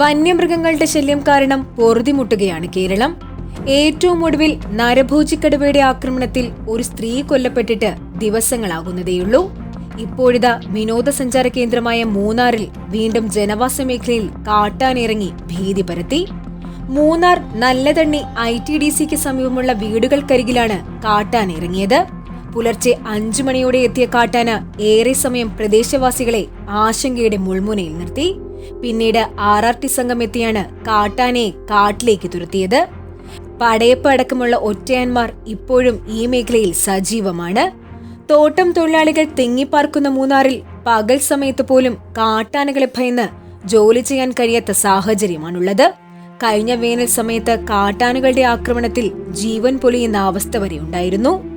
വന്യമൃഗങ്ങളുടെ ശല്യം കാരണം പൊറുതിമുട്ടുകയാണ് കേരളം. ഏറ്റവും ഒടുവിൽ നരഭോജിക്കടുവയുടെ ആക്രമണത്തിൽ ഒരു സ്ത്രീ കൊല്ലപ്പെട്ടിട്ട് ദിവസങ്ങളാകുന്നതേയുള്ളൂ. ഇപ്പോഴിതാ വിനോദസഞ്ചാര കേന്ദ്രമായ മൂന്നാറിൽ വീണ്ടും ജനവാസ മേഖലയിൽ കാട്ടാനിറങ്ങി ഭീതി പരത്തി. Munnar Nallathanni I T D സിക്ക് സമീപമുള്ള വീടുകൾക്കരികിലാണ് കാട്ടാൻ ഇറങ്ങിയത് പുലർച്ചെ അഞ്ചു മണിയോടെ എത്തിയ കാട്ടാന ഏറെ സമയം പ്രദേശവാസികളെ ആശങ്കയുടെ മുൾമുനയിൽ നിർത്തി. പിന്നീട് ആർ ആർ ടി സംഘം എത്തിയാണ് കാട്ടാനയെ കാട്ടിലേക്ക് തുരത്തിയത്. പടയപ്പ് അടക്കമുള്ള ഒറ്റയാന്മാർ ഇപ്പോഴും ഈ മേഖലയിൽ സജീവമാണ്. തോട്ടം തൊഴിലാളികൾ തെങ്ങിപ്പാർക്കുന്ന മൂന്നാറിൽ പകൽ സമയത്ത് പോലും കാട്ടാനകളെ ഭയന്ന് ജോലി ചെയ്യാൻ കഴിയാത്ത സാഹചര്യമാണുള്ളത്. കഴിഞ്ഞ വേനൽ സമയത്ത് കാട്ടാനകളുടെ ആക്രമണത്തിൽ ജീവൻ പൊലിയുന്ന അവസ്ഥ വരെ ഉണ്ടായിരുന്നു